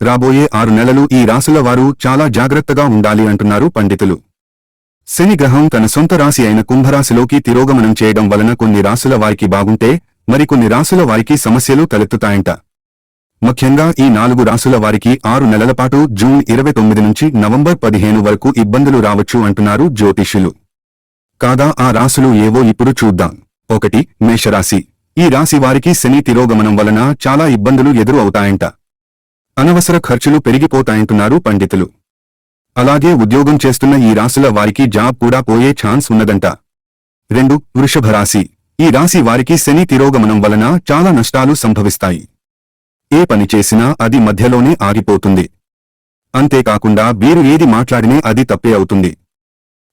రాబోయే ఆరు నెలలు ఈ రాసుల వారు చాలా జాగ్రత్తగా ఉండాలి అంటున్నారు పండితులు. శని గ్రహం తన సొంత రాశి అయిన కుంభరాశిలోకి తిరోగమనం చేయడం వలన కొన్ని రాసుల వారికి బాగుంటే మరికొన్ని రాసుల వారికి సమస్యలు తలెత్తుతాయంట. ముఖ్యంగా ఈ నాలుగు రాసుల వారికి ఆరు నెలల పాటు జూన్ ఇరవై తొమ్మిది నుంచి నవంబర్ పదిహేను వరకు ఇబ్బందులు రావచ్చు అంటున్నారు జ్యోతిష్యులు. కాగా ఆ రాసులు ఏవో ఇప్పుడు చూద్దాం. ఒకటి మేషరాశి. ఈ రాశి వారికి శని తిరోగమనం వలన చాలా ఇబ్బందులు ఎదురు అవుతాయంట అనవసర ఖర్చులు పెరిగిపోతాయంటున్నారు పండితులు. అలాగే ఉద్యోగం చేస్తున్న ఈ రాశుల వారికి జాబ్ కూడా పోయే ఛాన్స్ ఉన్నదంట. రెండు వృషభ రాశి. ఈ రాశి వారికి శని తిరోగమనం వలన చాలా నష్టాలు సంభవిస్తాయి. ఏ పని చేసినా అది మధ్యలోనే ఆగిపోతుంది. అంతేకాకుండా వీరు ఏది మాట్లాడినే అది తప్పే అవుతుంది.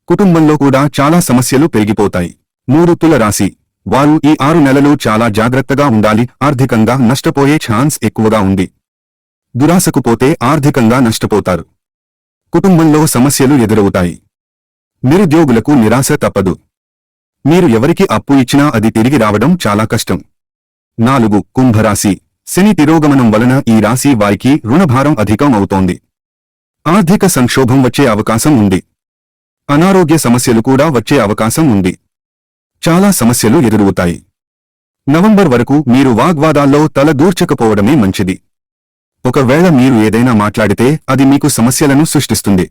కుటుంబంలో కూడా చాలా సమస్యలు పెరిగిపోతాయి. మూడు తుల రాశి. వారు ఈ ఆరు నెలలు చాలా జాగ్రత్తగా ఉండాలి ఆర్థికంగా నష్టపోయే ఛాన్స్ ఎక్కువగా ఉంది. దురాశకు పోతే ఆర్థికంగా నష్టపోతారు. కుటుంబంలో సమస్యలు ఎదురవుతాయి. నిరుద్యోగులకు నిరాశ తప్పదు. మీరు ఎవరికి అప్పు ఇచ్చినా అది తిరిగి రావడం చాలా కష్టం. నాలుగు కుంభరాశి. శని తిరోగమనం వలన ఈ రాశి వారికి రుణభారం అధికం అవుతోంది. ఆర్థిక సంక్షోభం వచ్చే అవకాశం ఉంది. అనారోగ్య సమస్యలు కూడా వచ్చే అవకాశం ఉంది. చాలా సమస్యలు ఎదురవుతాయి. నవంబర్ వరకు మీరు వాగ్వాదాల్లో తల దూర్చకపోవడమే మంచిది. ఒకవేళ మీరు ఏదైనా మాట్లాడితే అది మీకు సమస్యలను సృష్టిస్తుంది.